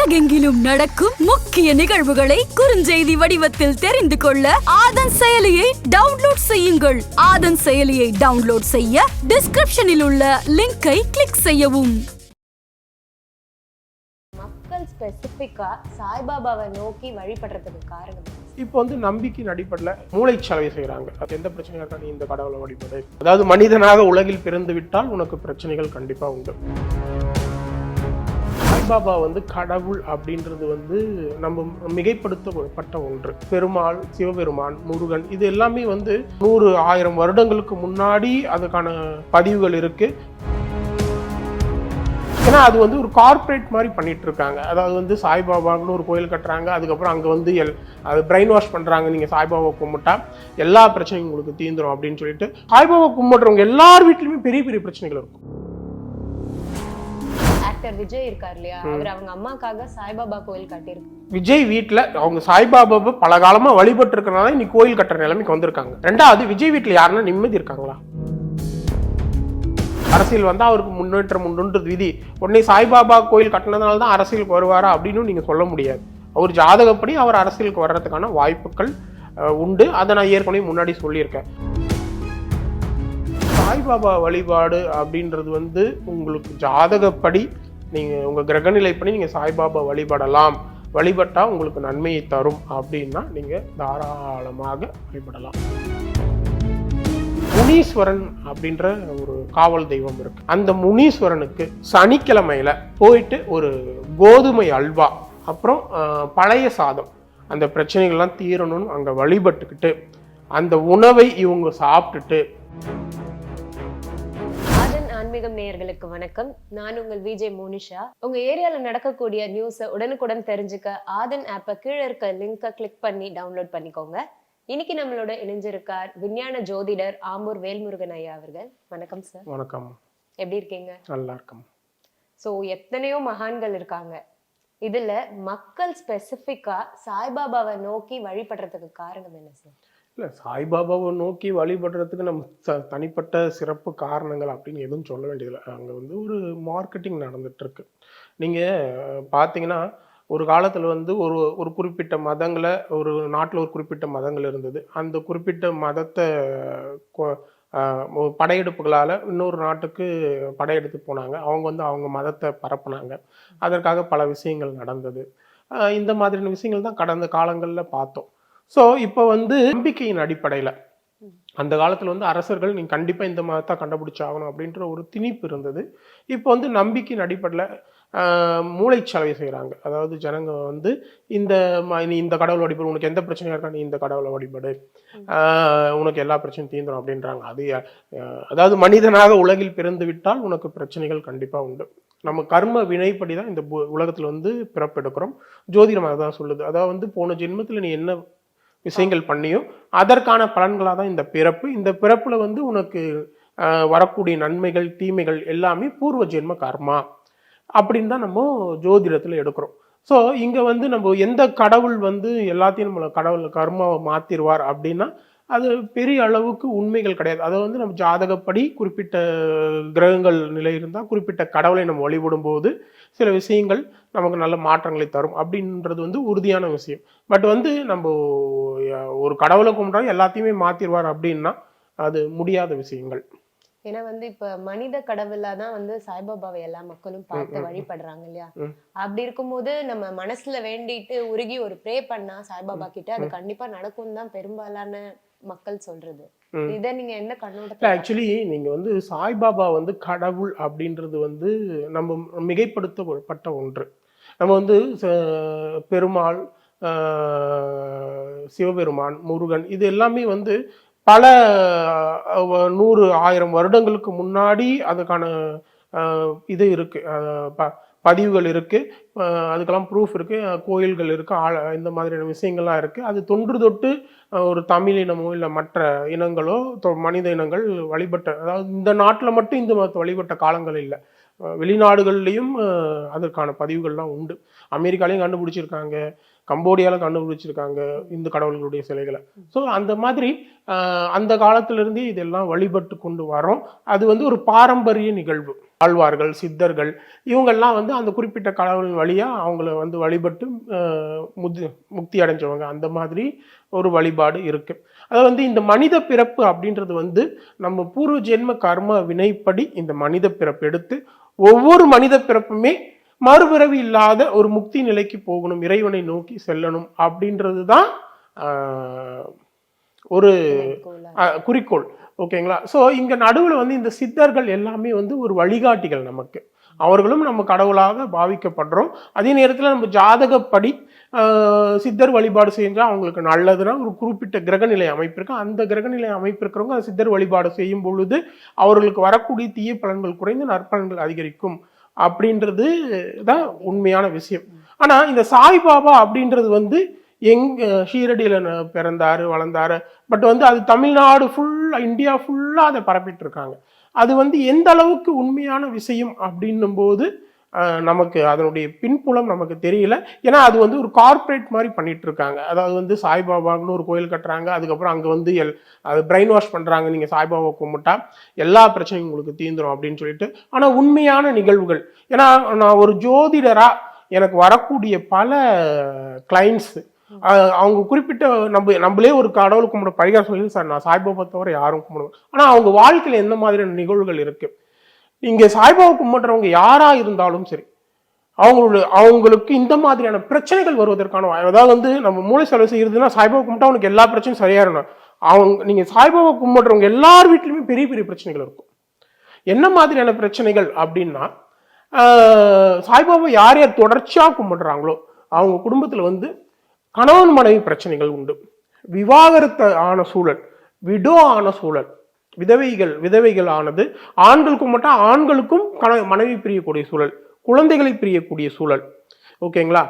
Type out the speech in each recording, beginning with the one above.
உலகெங்கிலும் நடக்கும் முக்கிய நிகழ்வுகளை குறுஞ்செய்தி வடிவத்தில் தெரிந்து கொள்ள ஆதன் செயலியை டவுன்லோட் செய்யுங்கள். ஆதன் செயலியை டவுன்லோட் செய்ய டிஸ்கிரிப்ஷனில் உள்ள லிங்கை கிளிக் செய்யவும். மக்கள் ஸ்பெசிஃபிக்கா சாய்பாபாவை நோக்கி வழிபடுறதுக்கு காரணம்? இப்போ வந்து நம்பிக்கையின் அடிப்படையில் மூளைச்சலவை செய்கிறாங்க அது எந்த பிரச்சனையாக இருக்கா நீ இந்த கடவுளை வழிபடு. அதாவது மனிதனாக உலகில் பிறந்து விட்டால் உனக்கு பிரச்சனைகள் கண்டிப்பாக உண்டு. சாய்பாபா வந்து கடவுள் அப்படின்றது வந்து நம்ம மிகைப்படுத்தப்பட்ட ஒன்று. பெருமாள் சிவபெருமான் முருகன் இது எல்லாமே வந்து நூறு ஆயிரம் வருடங்களுக்கு முன்னாடி அதுக்கான பதிவுகள் இருக்கு. ஏன்னா அது வந்து ஒரு கார்ப்பரேட் மாதிரி பண்ணிட்டு இருக்காங்க அதாவது வந்து சாய்பாபான்னு ஒரு கோயில் கட்டுறாங்க. அதுக்கப்புறம் அங்கே வந்து எல் அது பிரெயின் வாஷ் பண்ணுறாங்க நீங்கள் சாய்பாபா கும்பிட்டா எல்லா பிரச்சனையும் உங்களுக்கு தீந்துரும் அப்படின்னு சொல்லிட்டு சாய்பாபா கும்பிட்றவங்க எல்லார் வீட்லையுமே பெரிய பெரிய பிரச்சனைகள் இருக்கும். ஆக்டர் விஜய் இருக்கார் இல்லையா? அவர் அவங்க அம்மாக்காக சாய்பாபா கோயில் கட்டியிருக்கு விஜய் வீட்டில் அவங்க சாய்பாபாவை பல காலமாக வழிபட்டு இருக்கனால இன்னைக்கு கோயில் கட்டுற நிலைமைக்கு வந்திருக்காங்க. ரெண்டாவது விஜய் வீட்டில் யாருன்னா நிம்மதி இருக்காங்களா? அரசியல் வந்தா அவருக்கு முன்னேற்றம் உண்டுன்றது விதி. உடனே சாய்பாபா கோயில் கட்டினதுனால தான் அரசியலுக்கு வருவாரா அப்படின்னு நீங்க சொல்ல முடியாது. அவர் ஜாதகப்படி அவர் அரசியலுக்கு வர்றதுக்கான வாய்ப்புகள் உண்டு. அதை நான் ஏற்கனவே முன்னாடி சொல்லியிருக்கேன். சாய்பாபா வழிபாடு அப்படின்றது வந்து உங்களுக்கு ஜாதகப்படி நீங்கள் உங்கள் கிரகநிலை பண்ணி நீங்கள் சாய்பாபா வழிபடலாம். வழிபட்டால் உங்களுக்கு நன்மையை தரும் அப்படின்னா நீங்கள் தாராளமாக வழிபடலாம். முனீஸ்வரன் அப்படின்ற ஒரு காவல் தெய்வம் இருக்கு. அந்த முனீஸ்வரனுக்கு சனிக்கிழமையில போயிட்டு ஒரு கோதுமை அல்வா அப்புறம் பழைய சாதம். அந்த பிரச்சனைகள்லாம் தீரணும்னு அங்கே வழிபட்டுக்கிட்டு அந்த உணவை இவங்க சாப்பிட்டுட்டு ஆன்மீகம் நேயர்களுக்கு வணக்கம். நான் உங்கள் விஜய் மோனிஷா. உங்க ஏரியால நடக்கக்கூடிய நியூஸை உடனுக்குடன் தெரிஞ்சுக்க ஆதன் ஆப்பை கீழே இருக்க லிங்கை கிளிக் பண்ணி டவுன்லோட் பண்ணிக்கோங்க. இன்னைக்கு நம்மளோட இணைஞ்சிருக்கார் விஞ்ஞான ஜோதிடர் ஆம்பூர் வேல்முருகன் ஐயா அவர்கள். வணக்கம் சார் வணக்கம். எப்படி இருக்கீங்க? நல்லா இருக்கும். ஸோ எத்தனையோ மகான்கள் இருக்காங்க. இதுல மக்கள் ஸ்பெசிஃபிக்கா சாய்பாபாவை நோக்கி வழிபடுறதுக்கு காரணம் என்ன சார் இல்லை சாய்பாபாவை நோக்கி வழிபடுறதுக்கு நம்ம த- தனிப்பட்ட சிறப்பு காரணங்கள் அப்படின்னு எதுவும் சொல்ல வேண்டியதில்லை. அங்கே வந்து ஒரு மார்க்கெட்டிங் நடந்துகிட்ருக்கு நீங்கள் பார்த்தீங்கன்னா ஒரு காலத்தில் வந்து ஒரு ஒரு குறிப்பிட்ட மதங்களை ஒரு நாட்டில் ஒரு குறிப்பிட்ட மதங்கள் இருந்தது. அந்த குறிப்பிட்ட மதத்தை கொ- படையெடுப்புகளால் இன்னொரு நாட்டுக்கு படையெடுத்து போனாங்க. அவங்க வந்து அவங்க மதத்தை பரப்புனாங்க. அதற்காக பல விஷயங்கள் நடந்தது. இந்த மாதிரியான விஷயங்கள் தான் கடந்த காலங்களில் பார்த்தோம். ஸோ இப்போ வந்து நம்பிக்கையின் அடிப்படையில் அந்த காலத்தில் வந்து அரசர்கள் நீங்கள் கண்டிப்பாக இந்த மதத்தை கண்டுபிடிச்சாகணும் அப்படின்ற ஒரு திணிப்பு இருந்தது. இப்போ வந்து நம்பிக்கையின் அடிப்படையில் மூளைச்சலவை செய்கிறாங்க அதாவது ஜனங்க வந்து இந்த நீ இந்த கடவுளை வழிபடு உனக்கு எந்த பிரச்சனையாக இருக்கா நீ இந்த கடவுளை வழிபடு. உனக்கு எல்லா பிரச்சனையும் தீந்துரும் அப்படின்றாங்க. அது அதாவது மனிதனாக உலகில் பிறந்து விட்டால் உனக்கு பிரச்சனைகள் கண்டிப்பாக உண்டு. நம்ம கர்ம வினைப்படி தான் இந்த உலகத்துல வந்து பிறப்பெடுக்கிறோம் ஜோதிடம் அதான் சொல்லுது. அதாவது வந்து போன ஜென்மத்தில் நீ என்ன விஷயங்கள் பண்ணியும் அதற்கான பலன்களாக தான் இந்த பிறப்பு. இந்த பிறப்புல வந்து உனக்கு வரக்கூடிய நன்மைகள் தீமைகள் எல்லாமே பூர்வ ஜென்ம கர்மா அப்படின்னு தான் நம்ம ஜோதிடத்தில் எடுக்கிறோம். ஸோ இங்கே வந்து நம்ம எந்த கடவுள் வந்து எல்லாத்தையும் நம்மளை கடவுள் கர்மாவை மாத்திருவார் அப்படின்னா அது பெரிய அளவுக்கு உண்மைகள் கிடையாது. அதை வந்து நம்ம ஜாதகப்படி குறிப்பிட்ட கிரகங்கள் நிலை இருந்தால் குறிப்பிட்ட கடவுளை நம்ம வழிபடும் போது சில விஷயங்கள் நமக்கு நல்ல மாற்றங்களை தரும் அப்படின்றது வந்து உறுதியான விஷயம். பட் வந்து நம்ம ஒரு கடவுளை கும்பிட்டா எல்லாத்தையுமே மாத்திருவார் அப்படின்னா அது முடியாத விஷயங்கள். ஏன்னா வந்து இப்ப மனித கடவுளா தான் வந்து சாய்பாபாவை எல்லா மக்களும் பார்த்து வழிபடுறாங்க இல்லையா. அப்படி இருக்கும்போது நம்ம மனசுல வேண்டிட்டு உருகி ஒரு ப்ரே பண்ணா சாய்பாபா கிட்ட அது கண்டிப்பா நடக்கும் தான் பெரும்பாலான மக்கள் சொல்றது. இத நீங்க என்ன கண்ணோட்டத்துல ஆக்சுவலி நீங்கள் வந்து சாய்பாபா வந்து கடவுள் அப்படின்றது வந்து நம்ம மிகைப்படுத்தப்பட்ட ஒன்று. நம்ம வந்து பெருமாள் சிவபெருமான் முருகன் இது எல்லாமே வந்து பல நூறு ஆயிரம் வருடங்களுக்கு முன்னாடி அதுக்கான இது இருக்கு. ஆஹ், ப- பதிவுகள் இருக்குது அதுக்கெல்லாம் ப்ரூஃப் இருக்குது கோயில்கள் இருக்குது ஆழ இந்த மாதிரியான விஷயங்கள்லாம் இருக்குது அது தொன்று தொட்டு ஒரு தமிழ் இனமோ இல்லை மற்ற இனங்களோ தொ- மனித இனங்கள் வழிபட்ட அதாவது இந்த நாட்டில் மட்டும் இந்த மதத்தை வழிபட்ட காலங்கள் இல்லை. வெளிநாடுகள்லேயும் அதற்கான பதிவுகள்லாம் உண்டு. அமெரிக்காலையும் கண்டுபிடிச்சிருக்காங்க. கம்போடியாவில் கண்டுபிடிச்சிருக்காங்க இந்து கடவுள்களுடைய சிலைகளை. ஸோ அந்த மாதிரி அந்த காலத்திலிருந்தே இதெல்லாம் வழிபட்டு கொண்டு வரோம். அது வந்து ஒரு பாரம்பரிய நிகழ்வு. ஆழ்வார்கள் சித்தர்கள் இவங்கெல்லாம் வந்து அந்த குறிப்பிட்ட கடவுள் வழியாக அவங்கள வந்து வழிபட்டு முத்தி முது முக்தி அடைஞ்சவங்க. அந்த மாதிரி ஒரு வழிபாடு இருக்கு. அது வந்து இந்த மனித பிறப்பு அப்படின்றது வந்து நம்ம பூர்வ ஜென்ம கர்ம வினைப்படி இந்த மனித பிறப்பு எடுத்து ஒவ்வொரு மனித பிறப்புமே மறுபிறவி இல்லாத ஒரு முக்தி நிலைக்கு போகணும் இறைவனை நோக்கி செல்லணும் அப்படின்றது தான் ஒரு குறிக்கோளா? ஓகேங்களா? ஸோ இங்க நடுவுல வந்து இந்த சித்தர்கள் எல்லாமே வந்து ஒரு வழிகாட்டிகள் நமக்கு. அவர்களும் நம்ம கடவுளாக பாவிக்கப்படுறோம். அதே நேரத்தில் நம்ம ஜாதகப்படி சித்தர் வழிபாடு செஞ்சா அவங்களுக்கு நல்லதுன்னா ஒரு குறிப்பிட்ட கிரகநிலை அமைப்பு இருக்கு. அந்த கிரகநிலை அமைப்பு இருக்கிறவங்க அந்த சித்தர் வழிபாடு செய்யும் பொழுது அவர்களுக்கு வரக்கூடிய தீய பலன்கள் குறைந்து நற்பலன்கள் அதிகரிக்கும். அப்படின்றது தான் உண்மையான விஷயம். ஆனால் இந்த சாய்பாபா அப்படின்றது வந்து எங் ஷீரடியில் பிறந்தார் வளர்ந்தார். பட் வந்து அது தமிழ்நாடு ஃபுல்லாக இந்தியா ஃபுல்லாக அதை பரப்பிட்டு இருக்காங்க. அது வந்து எந்த அளவுக்கு உண்மையான விஷயம் அப்படின்னும் போது நமக்கு அதனுடைய பின்புலம் நமக்கு தெரியல. ஏன்னா அது வந்து ஒரு கார்ப்பரேட் மாதிரி பண்ணிட்டு இருக்காங்க அதாவது வந்து சாய்பாபான்னு ஒரு கோயில் கட்டுறாங்க. அதுக்கப்புறம் அங்கே வந்து எல் அது பிரெயின் வாஷ் பண்ணுறாங்க நீங்கள் சாய்பாபா கும்பிட்டா எல்லா பிரச்சனையும் உங்களுக்கு தீந்துடும் அப்படின்னு சொல்லிட்டு. ஆனால் உண்மையான நிகழ்வுகள். ஏன்னா நான் ஒரு ஜோதிடராக எனக்கு வரக்கூடிய பல கிளைண்ட்ஸு அவங்க குறிப்பிட்ட நம்ம நம்மளே ஒரு கடவுள் கும்பிட பரிகாரம் சொல்லி சார் நான் சாய்பாபா தவிர யாரும் கும்பிடுவேன் ஆனால் அவங்க வாழ்க்கையில் எந்த மாதிரியான நிகழ்வுகள் இருக்குது இங்கே சாய்பாபா கும்பிட்றவங்க யாராக இருந்தாலும் சரி அவங்களோட அவங்களுக்கு இந்த மாதிரியான பிரச்சனைகள் வருவதற்கான அதாவது வந்து நம்ம மூளை செலவு செய்யறதுன்னா சாய்பாபா கும்பிட்டா அவனுக்கு எல்லா பிரச்சனையும் சரியாயிடணும் அவங்க நீங்கள் சாய்பாபா கும்பிட்றவங்க எல்லார் வீட்லையுமே பெரிய பெரிய பிரச்சனைகள் இருக்கும். என்ன மாதிரியான பிரச்சனைகள் அப்படின்னா சாய்பாபா யார் யார் தொடர்ச்சியாக கும்பிடுறாங்களோ அவங்க குடும்பத்தில் வந்து கணவன் மனைவி பிரச்சனைகள் உண்டு. விவாகரத்து ஆன சூழல் விடோ ஆன சூழல் விதவைகள் விதவைகள் ஆனது ஆண்களுக்கும் மட்டும் ஆண்களுக்கும் கண மனைவி பிரியக்கூடிய சூழல் குழந்தைகளை பிரியக்கூடிய சூழல். ஓகேங்களா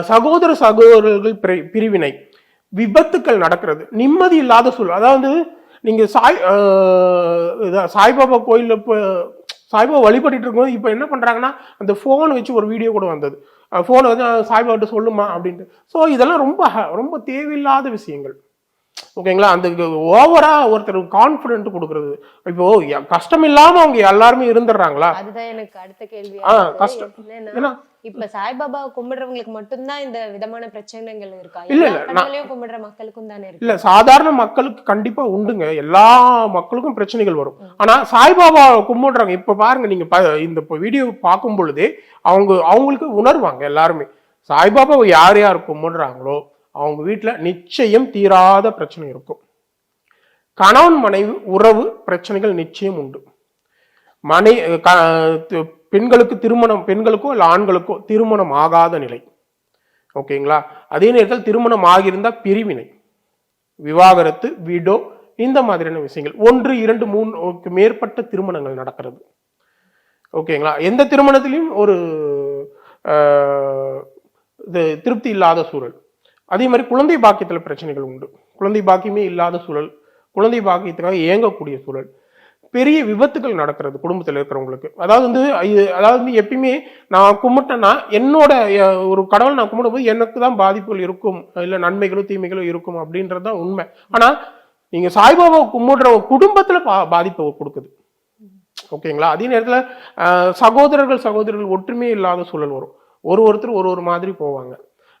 சகோதர சகோதரர்கள் பிரி- பிரிவினை விபத்துக்கள் நடக்கிறது நிம்மதி இல்லாத சூழல். அதாவது நீங்கள் சாய் சாய்பாபா கோயிலில் இப்போ சாய்பாபா வழிபட்டுட்டு இருக்கும்போது இப்போ என்ன பண்ணுறாங்கன்னா அந்த ஃபோன் வச்சு ஒரு வீடியோ கூட வந்தது. ஃபோனை வந்து அஹ் சாய்பாபாட்ட சொல்லுமா அப்படின்ட்டு. ஸோ இதெல்லாம் ரொம்ப ஹ- ரொம்ப தேவையில்லாத விஷயங்கள். ஓகேங்களா? அந்த ஓவரா ஒருத்தர் கான்ஃபிடென்ட் கொடுக்கறது. இப்போ கஷ்டம் இல்லாம அவங்க எல்லாருமே இருந்துடுறாங்களா? அதுதான் எனக்கு அடுத்த கேள்வி. ஆ, கஷ்டம். ஏன்னா இப்ப சாய்பாபா கும்பிடுறவங்களுக்கு மட்டும்தான் இந்த விதமான பிரச்சனைகள் இருக்கா? இல்ல, இல்ல, கும்பிடுற மக்களுக்கும் தானே இருக்கு? இல்ல சாதாரண மக்களுக்கு கண்டிப்பா உண்டுங்க. எல்லா மக்களுக்கும் பிரச்சனைகள் வரும். ஆனா சாய்பாபா கும்பிடுறாங்க இப்ப பாருங்க நீங்க இந்த வீடியோ பார்க்கும் பொழுதே அவங்க அவங்களுக்கு உணர்வாங்க எல்லாருமே. சாய்பாபா யார் யார் கும்பிடுறாங்களோ அவங்க வீட்டில் நிச்சயம் தீராத பிரச்சனை இருக்கும். கணவன் மனைவி உறவு பிரச்சனைகள் நிச்சயம் உண்டு. மனை க- பெண்களுக்கு திருமணம் பெண்களுக்கோ இல்லை ஆண்களுக்கோ திருமணம் ஆகாத நிலை. ஓகேங்களா? அதே நேரத்தில் திருமணம் ஆகியிருந்தால் பிரிவினை. விவாகரத்து விடோ இந்த மாதிரியான விஷயங்கள். ஒன்று இரண்டு மூணுக்கு மேற்பட்ட திருமணங்கள் நடக்கிறது. ஓகேங்களா? எந்த திருமணத்திலையும் ஒரு இது திருப்தி இல்லாத சூழல். அதே மாதிரி குழந்தை பாக்கியத்தில் பிரச்சனைகள் உண்டு. குழந்தை பாக்கியமே இல்லாத சூழல். குழந்தை பாக்கியத்துக்காக இயங்கக்கூடிய சூழல். பெரிய விபத்துகள் நடக்கிறது குடும்பத்தில் இருக்கிறவங்களுக்கு. அதாவது வந்து இது- அதாவது வந்து எப்பயுமே நான் கும்பிட்டேன்னா என்னோட ஒரு கடவுள் நான் கும்பிடும்போது எனக்கு தான் பாதிப்புகள் இருக்கும். இல்லை நன்மைகளோ தீமைகளோ இருக்கும் அப்படின்றது தான் உண்மை. ஆனால் நீங்கள் சாய்பாபாவை கும்பிடுறவங்க குடும்பத்தில் பா பாதிப்பை கொடுக்குது. ஓகேங்களா? அதே நேரத்தில் சகோதரர்கள் சகோதரர்கள் ஒற்றுமையே இல்லாத சூழல் வரும். ஒரு ஒருத்தர் ஒரு ஒரு மாதிரி போவாங்க.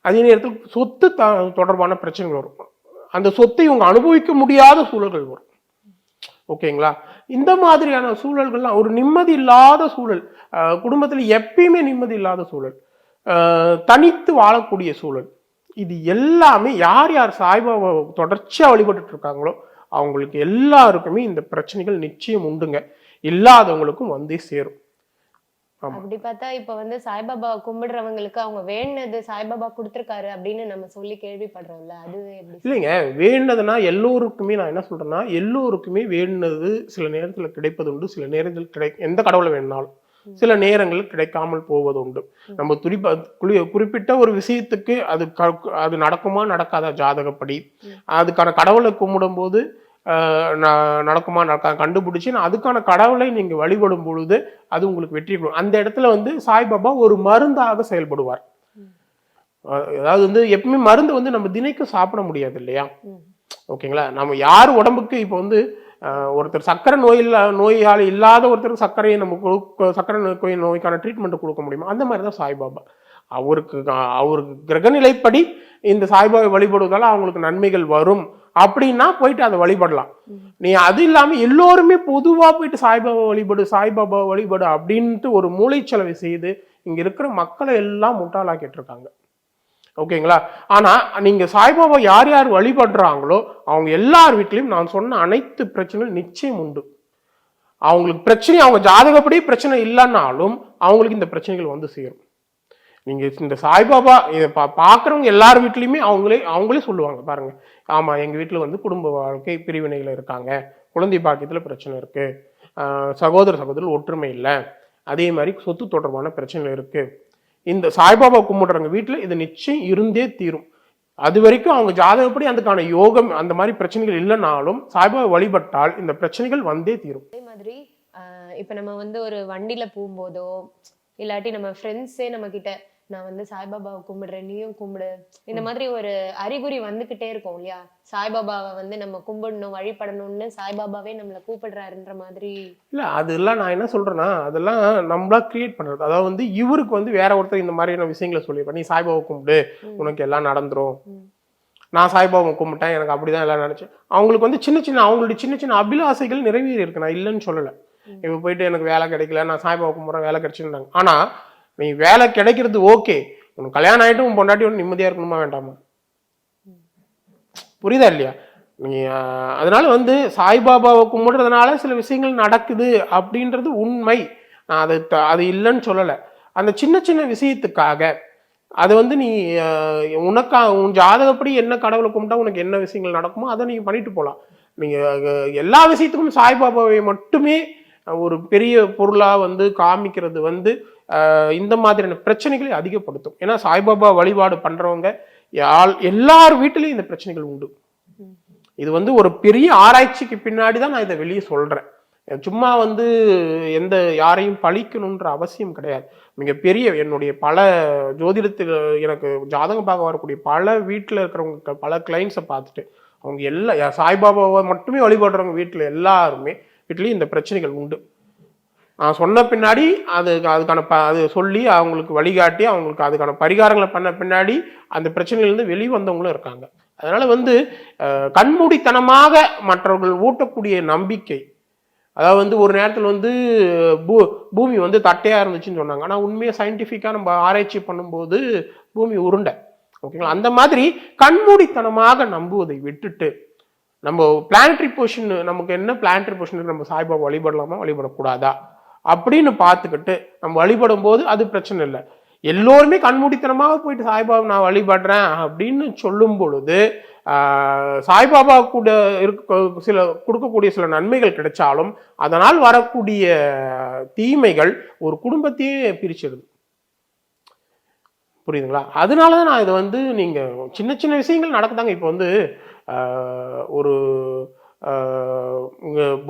அதே நேரத்தில் சொத்து த தொடர்பான பிரச்சனைகள் வரும். அந்த சொத்தை இவங்க அனுபவிக்க முடியாத சூழல்கள் வரும். ஓகேங்களா? இந்த மாதிரியான சூழல்கள்லாம் ஒரு நிம்மதி இல்லாத சூழல் குடும்பத்தில் எப்பயுமே நிம்மதி இல்லாத சூழல் தனித்து வாழக்கூடிய சூழல் இது எல்லாமே யார் யார் சாய்பாபா தொடர்ச்சியாக வழிபட்டு இருக்காங்களோ அவங்களுக்கு எல்லாருக்குமே இந்த பிரச்சனைகள் நிச்சயம் உண்டுங்க. இல்லாதவங்களுக்கும் வந்தே சேரும். அப்படி பார்த்தா இப்ப வந்து சாய்பாபா கும்பிடுறவங்களுக்கு அவங்க வேணுனது சாய்பாபா கொடுத்திருக்காரு அப்படின்னு நம்ம சொல்லி கேள்விப்படுறோம்ல அது எப்படி இல்லைங்க வேண்டதுன்னா எல்லோருக்குமே நான் என்ன சொல்றேன்னா எல்லோருக்குமே வேண்டினது சில நேரத்துல கிடைப்பது உண்டு சில நேரத்தில் கிடை எந்த கடவுளை வேணாலும் சில நேரங்களில் கிடைக்காமல் போவது உண்டு. நம்ம துரிப்ப குறி- குறிப்பிட்ட ஒரு விஷயத்துக்கு அது அது நடக்குமா நடக்காதா ஜாதகப்படி அதுக்கான கடவுளை கும்பிடும்போது நடக்குமா நடக்கா கண்டுபிடிச்சு அதுக்கான கடவுளை நீங்க வழிபடும் பொழுது அது உங்களுக்கு வெற்றி கொடுக்கும். அந்த இடத்துல வந்து சாய்பாபா ஒரு மருந்தாக செயல்படுவார். அதாவது வந்து எப்பவுமே மருந்து வந்து நம்ம தினைக்கும் சாப்பிட முடியாது இல்லையா. ஓகேங்களா? நம்ம யார் உடம்புக்கு இப்போ வந்து ஒருத்தர் சக்கரை நோய் இல்ல நோயாளி இல்லாத ஒருத்தருக்கு சர்க்கரையை நம்ம கொடுக்க சக்கரை நோய் நோய்க்கான ட்ரீட்மெண்ட் கொடுக்க முடியுமா? அந்த மாதிரி தான் சாய்பாபா அவருக்கு அவருக்கு கிரகநிலைப்படி இந்த சாய்பாபா வழிபடுவதால அவங்களுக்கு நன்மைகள் வரும். அப்படின்னா போயிட்டு அதை வழிபடலாம். நீ அது இல்லாம எல்லோருமே பொதுவா போயிட்டு சாய்பாபா வழிபடு சாய்பாபா வழிபடு அப்படின்ட்டு ஒரு மூளைச்சலவை செய்து இங்க இருக்கிற மக்களை எல்லாம் முட்டாளாக்கிட்டு இருக்காங்க. ஓகேங்களா? ஆனா நீங்க சாய்பாபா யார் யார் வழிபடுறாங்களோ அவங்க எல்லார் வீட்லயும் நான் சொன்ன அனைத்து பிரச்சனையும் நிச்சயம் உண்டு. அவங்களுக்கு பிரச்சனை அவங்க ஜாதகப்படி பிரச்சனை இல்லைன்னாலும் அவங்களுக்கு இந்த பிரச்சனைகள் வந்து சேரும். நீங்க இந்த சாய்பாபா இதை பா பார்க்குறவங்க எல்லார் வீட்லையுமே அவங்களே அவங்களே சொல்லுவாங்க பாருங்க. ஆமா எங்க வீட்டில் வந்து குடும்ப வாழ்க்கை பிரிவினைகள் இருக்காங்க. குழந்தை பாக்கியத்தில் பிரச்சனை இருக்கு. சகோதர சகோதரர் ஒற்றுமை இல்லை. அதே மாதிரி சொத்து தொடர்பான பிரச்சனை இருக்கு. இந்த சாய்பாபா கும்பிடுறவங்க வீட்டில் இது நிச்சயம் இருந்தே தீரும். அது வரைக்கும் அவங்க ஜாதகப்படி அதுக்கான யோகம் அந்த மாதிரி பிரச்சனைகள் இல்லைனாலும் சாய்பாபா வழிபட்டால் இந்த பிரச்சனைகள் வந்தே தீரும். அதே மாதிரி இப்போ நம்ம வந்து ஒரு வண்டியில போகும்போதோ இல்லாட்டி நம்ம ஃப்ரெண்ட்ஸே நம்ம கிட்ட நான் வந்து சாய்பாபாவை கும்பிடுறேன் நீயும் கும்பிடு. இந்த மாதிரி ஒரு அறிகுறி வந்துகிட்டே இருக்கும் இல்லையா? சாய்பாபாவை வந்து நம்ம கும்பிடணும் வழிபடணும்னு சாய்பாபாவே நம்மளை கூப்பிடுறாருன்ற மாதிரி. இல்ல அதெல்லாம் நான் என்ன சொல்றேன்னா அதெல்லாம் நம்மளா கிரியேட் பண்றது. அதாவது வந்து இவருக்கு வந்து வேற ஒருத்தர் இந்த மாதிரியான விஷயங்களை சொல்லியிருப்பேன் நீ சாய்பாபா கும்பிடு. உனக்கு எல்லாம் நடந்துரும். நான் சாய்பாபா கும்பிட்டேன் எனக்கு அப்படிதான் எல்லாம் நினைச்சேன் அவங்களுக்கு வந்து சின்ன சின்ன அவங்களுடைய சின்ன சின்ன அபிலாசைகள் நிறைவேறி இருக்கு நான் இல்லைன்னு சொல்லல. இப்ப போயிட்டு எனக்கு வேலை கிடைக்கல நான் சாய்பாபா கும்பிட்றேன் வேலை கிடைச்சுட்டாங்க ஆனா நீ வேலை கிடைக்கிறது ஓகே உனக்கு கல்யாணம் ஆகிட்டு உன் பொண்டாட்டி ஒன்று நிம்மதியாக இருக்கணுமா வேண்டாமா? புரியுதா இல்லையா? நீ அதனால வந்து சாய்பாபாவை கும்பிடுறதுனால சில விஷயங்கள் நடக்குது அப்படின்றது உண்மை. நான் அது த- அது இல்லைன்னு சொல்லலை. அந்த சின்ன சின்ன விஷயத்துக்காக அது வந்து நீ உனக்கா உன் ஜாதகப்படி என்ன கடவுளை கும்பிட்டா உனக்கு என்ன விஷயங்கள் நடக்குமோ அதை நீங்கள் பண்ணிட்டு போகலாம் நீங்கள் எல்லா விஷயத்துக்கும் சாய்பாபாவை மட்டுமே ஒரு பெரிய பொருளாக வந்து காமிக்கிறது வந்து இந்த மாதிரியான பிரச்சனைகளை அதிகப்படுத்தும். ஏன்னா சாய்பாபா வழிபாடு பண்றவங்க யாழ் எல்லார் வீட்டிலையும் இந்த பிரச்சனைகள் உண்டு. இது வந்து ஒரு பெரிய ஆராய்ச்சிக்கு பின்னாடி தான் நான் இதை வெளியே சொல்றேன். சும்மா வந்து எந்த யாரையும் பழிக்கணுன்ற அவசியம் கிடையாது. மிகப்பெரிய என்னுடைய பல ஜோதிடத்தில் எனக்கு ஜாதகம் பார்க்க வரக்கூடிய பல வீட்டில் இருக்கிறவங்க பல கிளைண்ட்ஸை பார்த்துட்டு அவங்க எல்லா சாய்பாபாவை மட்டுமே வழிபடுறவங்க வீட்டில் எல்லாருமே வீட்லேயும் இந்த பிரச்சனைகள் உண்டு. சொன்ன பின்னாடி அது அதுக்கான ப அது சொல்லி அவங்களுக்கு வழிகாட்டி அவங்களுக்கு அதுக்கான பரிகாரங்களை பண்ண பின்னாடி அந்த பிரச்சனையிலேருந்து வெளிவந்தவங்களும் இருக்காங்க. அதனால் வந்து கண்மூடித்தனமாக மற்றவர்கள் ஊட்டக்கூடிய நம்பிக்கை. அதாவது வந்து ஒரு நேரத்தில் வந்து பூ பூமி வந்து தட்டையாக இருந்துச்சுன்னு சொன்னாங்க. ஆனால் உண்மையாக சயின்டிஃபிக்காக நம்ம ஆராய்ச்சி பண்ணும்போது பூமி உருண்டை. ஓகேங்களா? அந்த மாதிரி கண்மூடித்தனமாக நம்புவதை விட்டுட்டு நம்ம பிளானட்ரி பொசிஷன் நமக்கு என்ன பிளானட்ரி பொசிஷன் நம்ம சாய்பாபா வழிபடலாமா? வழிபடக்கூடாதா? அப்படின்னு பார்த்துக்கிட்டு நம்ம வழிபடும் போது அது பிரச்சனை இல்லை. எல்லோருமே கண்மூடித்தனமாக போயிட்டு சாய்பாபா நான் வழிபடுறேன் அப்படின்னு சொல்லும் பொழுது சாய்பாபா கூட இருக்க சில கொடுக்கக்கூடிய சில நன்மைகள் கிடைச்சாலும் அதனால் வரக்கூடிய தீமைகள் ஒரு குடும்பத்தையே பிரிச்சிடுது. புரியுதுங்களா? அதனால தான் நான் இதை வந்து நீங்கள் சின்ன சின்ன விஷயங்கள் நடக்குதாங்க. இப்போ வந்து ஒரு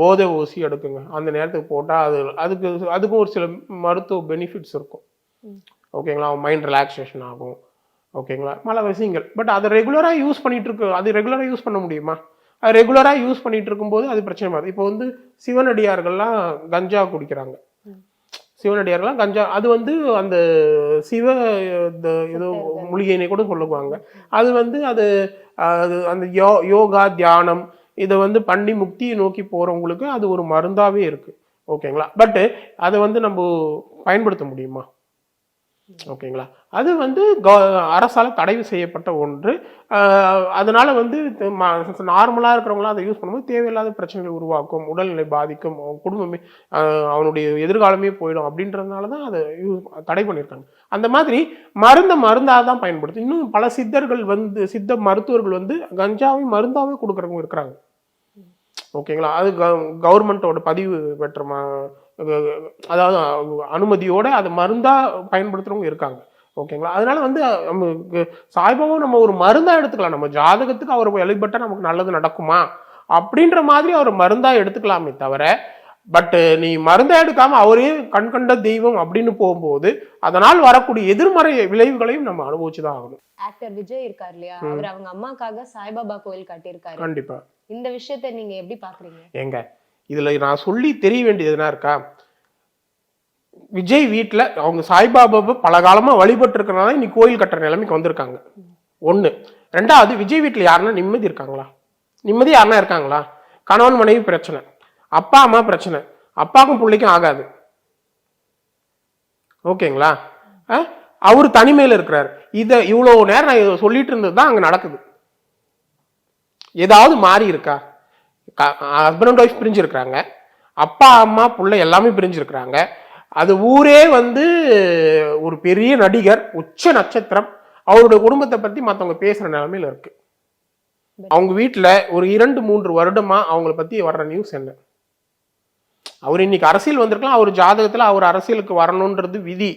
போதை ஊசி எடுக்குங்க. அந்த நேரத்துக்கு போட்டால் அது அதுக்கு அதுக்கும் ஒரு சில மருத்துவ பெனிஃபிட்ஸ் இருக்கும். ஓகேங்களா? மைண்ட் ரிலாக்ஸேஷன் ஆகும். ஓகேங்களா? பல விஷயங்கள். பட் அதை ரெகுலராக யூஸ் பண்ணிட்டு இருக்கு. அது ரெகுலராக யூஸ் பண்ண முடியுமா? அது ரெகுலராக யூஸ் பண்ணிட்டு இருக்கும்போது அது பிரச்சனை வருது. இப்போ வந்து சிவனடியார்கள்லாம் கஞ்சா குடிக்கிறாங்க. சிவனடியார்கள்லாம் கஞ்சா அது வந்து அந்த சிவ இந்த ஏதோ சித்தர்கள். மூலிகைனை கூட சொல்லுவாங்க. அது வந்து அது அது அந்த யோ யோகா தியானம் இதை வந்து பண்ணி முக்தியை நோக்கி போகிறவங்களுக்கு அது ஒரு மருந்தாகவே இருக்குது ஓகேங்களா? பட்டு அதை வந்து நம்ம பயன்படுத்த முடியுமா? ஓகேங்களா? அது வந்து க அரசால் தடை செய்யப்பட்ட ஒன்று. அதனால் அதனால வந்து நார்மலாக இருக்கிறவங்களாம் அதை யூஸ் பண்ணும்போது தேவையில்லாத பிரச்சனைகள் உருவாக்கும் உடல்நிலை பாதிக்கும் குடும்பமே அவனுடைய எதிர்காலமே போயிடும் அப்படின்றதுனால தான் அதை யூஸ் தடை பண்ணியிருக்காங்க. அந்த மாதிரி மருந்தை மருந்தாக தான் பயன்படுத்தும். இன்னும் பல சித்தர்கள் வந்து சித்த மருத்துவர்கள் வந்து கஞ்சாவை மருந்தாகவே கொடுக்குறவங்க இருக்கிறாங்க. ஓகேங்களா? அது கவர்மெண்ட்டோட பதிவு பெற்ற ம அஹ் அதாவது அனுமதியோட அதை மருந்தா பயன்படுத்துறவங்க இருக்காங்க. ஓகேங்களா? அதனால வந்து நமக்கு சாய்பாபா நம்ம ஒரு மருந்தா எடுத்துக்கலாம். நம்ம ஜாதகத்துக்கு அவர் வழிபட்டா நமக்கு நல்லது நடக்குமா? அப்படின்ற மாதிரி அவர் மருந்தா எடுத்துக்கலாமே தவிர பட் நீ மருந்தா எடுக்காம அவரே கண் கண்ட தெய்வம் அப்படின்னு போகும்போது அதனால் வரக்கூடிய எதிர்மறை விளைவுகளையும் நம்ம அனுபவிச்சுதான் ஆகணும். ஆக்டர் விஜய் இருக்கார் இல்லையா. அவர் அவங்க அம்மாக்காக சாய்பாபா கோயில் கட்டியிருக்காரு. கண்டிப்பா. இந்த விஷயத்தை நீங்க எப்படி பாக்குறீங்க? ஏங்க இதுல நான் சொல்லி தெரிய வேண்டியது என்ன இருக்கா? விஜய் வீட்டில் அவங்க சாய்பாபாவை பல காலமாக வழிபட்டு இருக்கறனால இன்னைக்கு கோயில் கட்டுற நிலைமைக்கு வந்திருக்காங்க. ஒன்று ரெண்டாவது விஜய் வீட்டில் யாருன்னா நிம்மதி இருக்காங்களா? நிம்மதி யாருன்னா இருக்காங்களா? கணவன் மனைவி பிரச்சனை. அப்பா அம்மா பிரச்சனை. அப்பாவுக்கும் பிள்ளைக்கும் ஆகாது. ஓகேங்களா? அவர் தனிமையில் இருக்கிறார். இதை இவ்வளோ நேரம் நான் இதை சொல்லிட்டு இருந்தது தான் அங்கே நடக்குது. ஏதாவது மாறி இருக்கா? ஹஸ்பண்ட் அண்ட் ஒய்ஃப் பிரிஞ்சிருக்கிறாங்க. அப்பா அம்மா பிள்ளை எல்லாமே பிரிஞ்சிருக்கிறாங்க. அது ஊரே வந்து ஒரு பெரிய நடிகர் உச்ச நட்சத்திரம். அவருடைய குடும்பத்தை பற்றி மற்றவங்க பேசுகிற நிலமையில் இருக்கு. அவங்க வீட்டில் ஒரு இரண்டு மூன்று வருடமா அவங்கள பற்றி வர்ற நியூஸ் என்ன? அவர் இன்னைக்கு அரசியல் வந்திருக்கலாம். அவர் ஜாதகத்தில் அவர் அரசியலுக்கு வரணுன்றது விதி.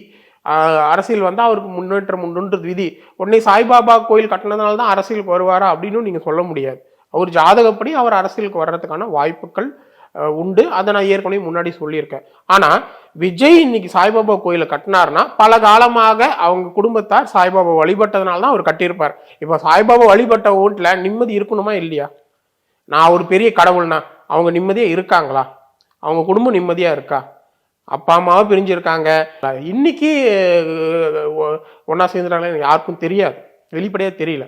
அரசியல் வந்தால் அவருக்கு முன்னேற்றம் உண்டுன்றது விதி. உடனே சாய்பாபா கோயில் கட்டினதுனால தான் அரசியலுக்கு வருவாரா அப்படின்னு நீங்கள் சொல்ல முடியாது. அவர் ஜாதகப்படி அவர் அரசியலுக்கு வர்றதுக்கான வாய்ப்புகள் உண்டு. அதை நான் ஏற்கனவே முன்னாடி சொல்லியிருக்கேன். ஆனால் விஜய் இன்னைக்கு சாய்பாபா கோயிலை கட்டினார்னா பல காலமாக அவங்க குடும்பத்தார் சாய்பாபா வழிபட்டதுனால தான் அவர் கட்டியிருப்பார். இப்போ சாய்பாபா வழிபட்ட ஓட்டில் நிம்மதி இருக்கணுமா இல்லையா? நான் ஒரு பெரிய கடவுள்னா அவங்க நிம்மதியாக இருக்காங்களா? அவங்க குடும்பம் நிம்மதியாக இருக்கா? அப்பா அம்மாவும் பிரிஞ்சிருக்காங்க. இன்னைக்கு ஒன்றா சேர்ந்துட்டாங்களே? எனக்கு யாருக்கும் தெரியாது. வெளிப்படையாக தெரியல.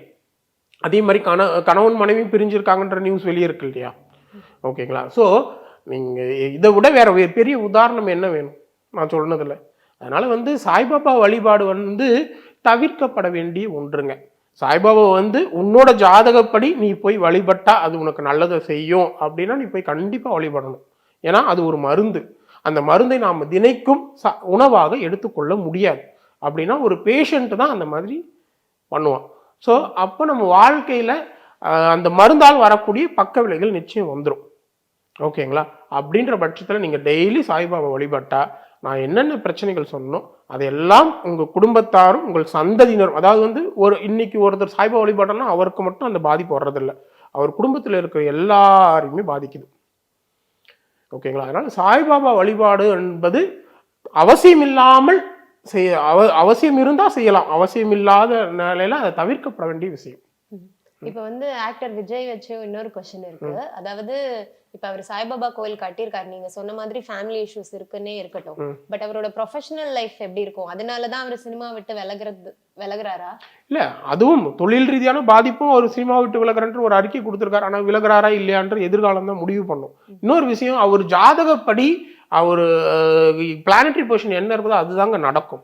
அதே மாதிரி கண கணவன் மனைவி பிரிஞ்சிருக்காங்கன்ற நியூஸ் வெளியே இருக்கு இல்லையா? ஓகேங்களா? ஸோ நீங்கள் இதை விட வேற பெரிய உதாரணம் என்ன வேணும்? நான் சொன்னதில்ல அதனால் வந்து சாய்பாபா வழிபாடு வந்து தவிர்க்கப்பட வேண்டிய ஒன்றுங்க. சாய்பாபா வந்து உன்னோட ஜாதகப்படி நீ போய் வழிபட்டா அது உனக்கு நல்லதை செய்யும் அப்படின்னா நீ போய் கண்டிப்பாக வழிபடணும். ஏன்னா அது ஒரு மருந்து. அந்த மருந்தை நாம் தினைக்கும் ச உணவாக எடுத்துக்கொள்ள முடியாது. அப்படின்னா ஒரு பேஷண்ட்டு தான் அந்த மாதிரி பண்ணுவான். ஸோ அப்போ நம்ம வாழ்க்கையில் அந்த மருந்தால் வரக்கூடிய பக்க விலைகள் நிச்சயம் வந்துடும் ஓகேங்களா? அப்படின்ற பட்சத்தில் நீங்கள் டெய்லி சாய்பாபா வழிபட்டா நான் என்னென்ன பிரச்சனைகள் சொன்னோம் அதையெல்லாம் உங்கள் குடும்பத்தாரும் உங்கள் சந்ததியினரும் அதாவது வந்து ஒரு இன்னைக்கு ஒருத்தர் சாய்பாபா வழிபட்டோம்னா அவருக்கு மட்டும் அந்த பாதிப்பு வர்றதில்லை. அவர் குடும்பத்தில் இருக்கிற எல்லாரையுமே பாதிக்குது. ஓகேங்களா? அதனால் சாய்பாபா வழிபாடு என்பது அவசியம் இல்லாமல் செய்ய அவ அவசியம் இருந்தா செய்யலாம். அவசியம் இல்லாத நிலையில அதை தவிர்க்கப்பட வேண்டிய விஷயம். இப்ப வந்து ஆக்டர் விஜய் வச்சு இன்னொரு கொஸ்டின் இருக்கு. அதாவது இப்ப அவர் சாய்பாபா கோயில் கட்டியிருக்காரு. நீங்க சொன்ன மாதிரி ஃபேமிலி இஷ்யூஸ் இருக்குன்னே இருக்கட்டும். பட் அவரோட ப்ரொஃபஷனல் லைஃப் எப்படி இருக்கும்? அதனாலதான் அவர் சினிமா விட்டு விலகுறது விலகுறாரா? இல்ல அதுவும் தொழில் ரீதியான பாதிப்பும் ஒரு சினிமா விட்டு விலகிறன்ற ஒரு அறிக்கை கொடுத்திருக்காரு. ஆனா விலகுறாரா இல்லையான்ற எதிர்காலம் தான் முடிவு பண்ணும். இன்னொரு விஷயம் அவர் ஜாதகப்படி அவர் பிளானட்ரி பொசிஷன் என்ன இருக்குதோ அதுதாங்க நடக்கும்.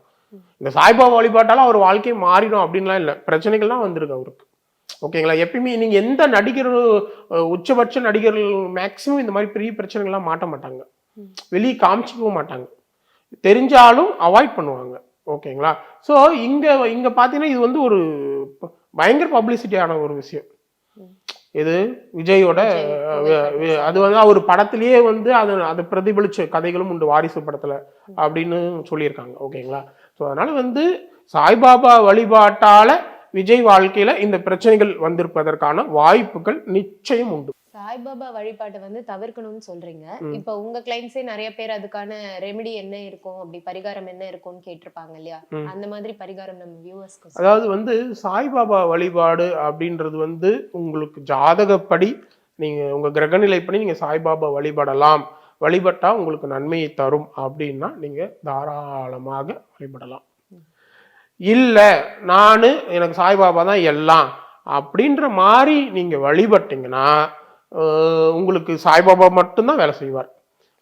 இந்த சாய்பாபா வழிபாட்டாலும் அவர் வாழ்க்கை மாறிடும் அப்படின்லாம் இல்லை. பிரச்சனைகள்லாம் வந்திருக்கு அவருக்கு. ஓகேங்களா? எப்பயுமே நீங்க எந்த நடிகர் உச்சபட்ச நடிகர்கள் மேக்சிமம் இந்த மாதிரி பெரிய பிரச்சனைகள்லாம் மாட்ட மாட்டாங்க. வெளியே காமிச்சிக்கவும் மாட்டாங்க. தெரிஞ்சாலும் அவாய்ட் பண்ணுவாங்க. ஓகேங்களா? ஸோ இங்க இங்க பாத்தீங்கன்னா இது வந்து ஒரு ப- பயங்கர பப்ளிசிட்டியான ஒரு விஷயம். இது விஜயோட அது வந்து அவர் படத்திலேயே வந்து அது அதை பிரதிபலிச்ச கதைகளும் உண்டு வாரிசு படத்துல அப்படின்னு சொல்லியிருக்காங்க ஓகேங்களா? ஸோ அதனால வந்து சாய்பாபா வழிபாட்டால விஜய் வாழ்க்கையில இந்த பிரச்சனைகள் வந்திருப்பதற்கான வாய்ப்புகள் நிச்சயம் உண்டு. சாய்பாபா வழிபாட்டை வந்து தவிர்க்கணும்னு சொல்றீங்க. இப்ப உங்க கிளைண்ட்ஸே நிறைய பேர் அதுக்கான ரெமெடி என்ன இருக்கும்? அப்படி பரிகாரம் என்ன இருக்கும்னு கேட்டிருப்பாங்க இல்லையா? அந்த மாதிரி பரிகாரம் நம்ம வியூவர்ஸ்க்கு அதாவது வந்து சாய்பாபா வழிபாடு அப்படின்றது வந்து உங்களுக்கு ஜாதகப்படி நீங்க உங்க கிரகநிலைப்படி நீங்க சாய்பாபா வழிபடலாம். வழிபட்டா உங்களுக்கு நன்மையை தரும் அப்படின்னா நீங்க தாராளமாக வழிபடலாம். இல்லை நான் எனக்கு சாய்பாபா தான் எல்லாம். அப்படின்ற மாதிரி நீங்கள் வழிபட்டீங்கன்னா உங்களுக்கு சாய்பாபா மட்டும்தான் வேலை செய்வார்.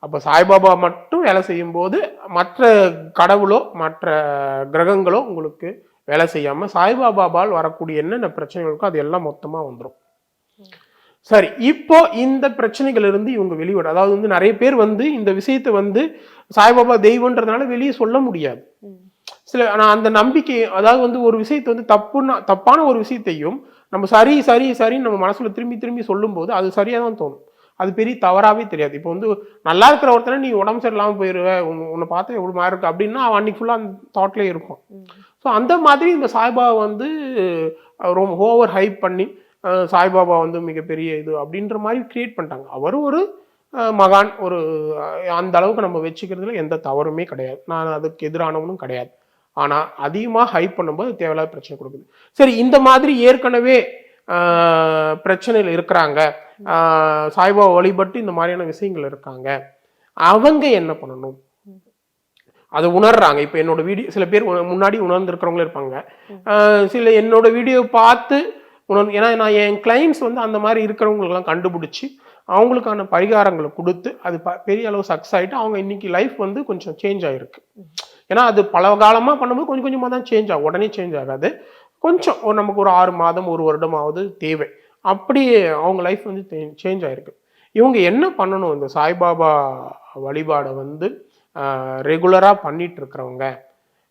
அப்போ சாய்பாபா மட்டும் வேலை செய்யும்போது மற்ற கடவுளோ மற்ற கிரகங்களோ உங்களுக்கு வேலை செய்யாமல் சாய்பாபாவால் வரக்கூடிய என்னென்ன பிரச்சனைகளுக்கோ அது எல்லாம் மொத்தமாக வந்துடும் சரி இப்போ இந்த பிரச்சனைகள் இருந்து இவங்க வெளிவிட அதாவது வந்து நிறைய பேர் வந்து இந்த விஷயத்தை வந்து சாய்பாபா தெய்வன்றதுனால வெளியே சொல்ல முடியாது. சில நான் அந்த நம்பிக்கை அதாவது வந்து ஒரு விஷயத்தை வந்து தப்புன்னா தப்பான ஒரு விஷயத்தையும் நம்ம சரி சரி சரின்னு நம்ம மனசுல திரும்பி திரும்பி சொல்லும்போது அது சரியா தான் தோணும். அது பெரிய தவறாவே தெரியாது. இப்போ வந்து நல்லா இருக்கிற ஒருத்தனை நீ உடம்பு சரியில்லாம போயிருவ உன் உன்னை பார்த்தா எவ்வளவு மாதிரி இருக்கு அப்படின்னா அவன் அன்னைக்கு ஃபுல்லா அந்த தாட்லயே இருக்கும் ஸோ அந்த மாதிரி இந்த சாய்பாபா வந்து ரொம்ப ஓவர் ஹைப் பண்ணி சாய்பாபா வந்து மிகப்பெரிய இது அப்படின்ற மாதிரி கிரியேட் பண்ணிட்டாங்க. அவரும் ஒரு மகான் ஒரு அந்த அளவுக்கு நம்ம வச்சுக்கிறதுல எந்த தவறுமே கிடையாது. நான் அதுக்கு எதிரானவனும் கிடையாது. ஆனால் அதிகமாக ஹைப் பண்ணும்போது தேவையில்லாத பிரச்சனை கொடுக்குது. சரி இந்த மாதிரி ஏற்கனவே பிரச்சனையில் இருக்கிறாங்க. சாய்பா சாய்பாபா வழிபட்டு இந்த மாதிரியான விஷயங்கள் இருக்காங்க. அவங்க என்ன பண்ணணும்? அதை உணர்றாங்க. இப்போ என்னோட வீடியோ சில பேர் முன்னாடி உணர்ந்துருக்கிறவங்களும் இருப்பாங்க. சில என்னோட வீடியோ பார்த்து உணர் ஏன்னா நான் என் கிளைண்ட்ஸ் வந்து அந்த மாதிரி இருக்கிறவங்களுக்கெல்லாம் கண்டுபிடிச்சி அவங்களுக்கான பரிகாரங்களை கொடுத்து அது ப- பெரிய அளவு சக்ஸஸ் ஆகிட்டு அவங்க இன்னைக்கு லைஃப் வந்து கொஞ்சம் சேஞ்ச் ஆகிருக்கு ஏன்னா அது பல காலமாக பண்ணும்போது கொஞ்சம் கொஞ்சமாக தான் சேஞ்ச் ஆகும். உடனே சேஞ்ச் ஆகாது. கொஞ்சம் ஒரு நமக்கு ஒரு ஆறு மாதம் ஒரு வருடமாவது தேவை. அப்படி அவங்க லைஃப் வந்து சேஞ்ச் ஆகிருக்கு இவங்க என்ன பண்ணணும்? இந்த சாய்பாபா வழிபாடை வந்து ரெகுலராக பண்ணிட்டு இருக்கிறவங்க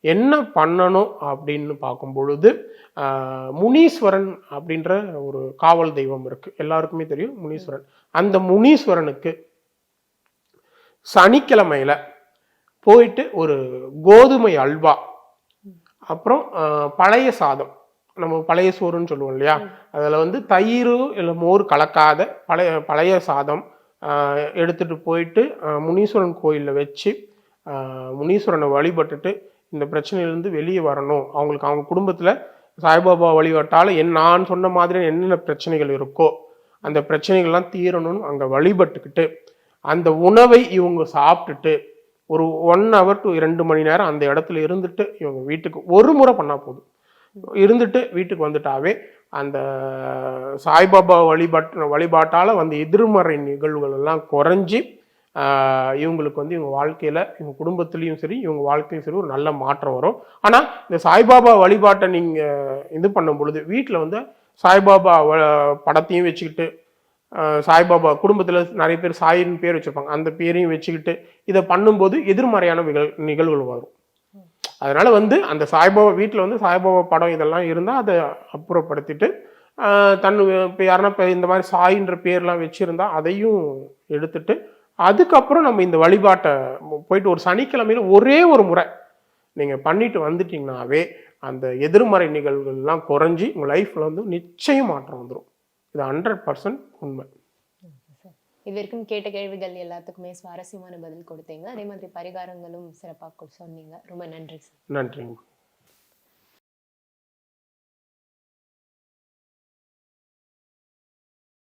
என்ன பண்ணணும் அப்படின்னு பார்க்கும் பொழுது முனீஸ்வரன் அப்படின்ற ஒரு காவல் தெய்வம் இருக்கு. எல்லாருக்குமே தெரியும் முனீஸ்வரன். அந்த முனீஸ்வரனுக்கு சனிக்கிழமையில போயிட்டு ஒரு கோதுமை அல்வா அப்புறம் பழைய சாதம். நம்ம பழைய சோறுன்னு சொல்லுவோம் இல்லையா? அதில் வந்து தயிர் இல்லை மோர் கலக்காத பழைய பழைய சாதம் ஆஹ், எடுத்துட்டு போயிட்டு முனீஸ்வரன் கோயிலில் வச்சு முனீஸ்வரனை வழிபட்டுட்டு இந்த பிரச்சனையிலேருந்து வெளியே வரணும். அவங்களுக்கு அவங்க குடும்பத்தில் சாய்பாபா வழிபட்டால் என் நான் சொன்ன மாதிரி என்னென்ன பிரச்சனைகள் இருக்கோ அந்த பிரச்சனைகள்லாம் தீரணும்னு அங்கே வழிபட்டுக்கிட்டு அந்த உணவை இவங்க சாப்பிட்டுட்டு ஒரு ஒன் ஹவர் டு ரெண்டு மணி நேரம் அந்த இடத்துல இருந்துட்டு இவங்க வீட்டுக்கு ஒரு முறை பண்ணால் போதும். இருந்துட்டு வீட்டுக்கு வந்துட்டாவே அந்த சாய்பாபா வழிபாட்டு வழிபாட்டால் வந்த எதிர்மறை நிகழ்வுகள் எல்லாம் குறைஞ்சி இவங்களுக்கு வந்து இவங்க வாழ்க்கையில் இவங்க குடும்பத்துலேயும் சரி இவங்க வாழ்க்கையும் சரி ஒரு நல்ல மாற்றம் வரும். ஆனால் இந்த சாய்பாபா வழிபாட்டை நீங்கள் இது பண்ணும் பொழுது வீட்டில் வந்து சாய்பாபா வ- படத்தையும் வச்சுக்கிட்டு சாய்பாபா குடும்பத்தில் நிறைய பேர் சாயின்னு பேர் வச்சுருப்பாங்க. அந்த பேரையும் வச்சுக்கிட்டு இதை பண்ணும்போது எதிர்மறையான நிகழ் நிகழ்வுகள் வரும். அதனால வந்து அந்த சாய்பாபா வீட்டில் வந்து சாய்பாபா படம் இதெல்லாம் இருந்தால் அதை அப்புறப்படுத்திட்டு தன் இப்போ யாருன்னா இப்போ இந்த மாதிரி சாயின்ற பேர்லாம் வச்சுருந்தா அதையும் எடுத்துட்டு அதுக்கப்புறம் நம்ம இந்த வழிபாட்டை போயிட்டு ஒரு சனிக்கிழமையில ஒரே ஒரு முறை நீங்கள் பண்ணிட்டு வந்துட்டீங்கன்னாவே அந்த எதிர்மறை நிகழ்வுகள்லாம் குறைஞ்சி உங்கள் லைஃப்பில் வந்து நிச்சயம் மாற்றம் வந்துடும் இது ஹண்ட்ரட் பர்சன்ட் உண்மை. இது வரைக்கும் கேட்ட கேள்விகள் எல்லாத்துக்குமே சுவாரஸ்யமான பதில் கொடுத்தீங்க. அதே மாதிரி பரிகாரங்களும் சிறப்பாக சொன்னீங்க. ரொம்ப நன்றி சார். நன்றிங்க.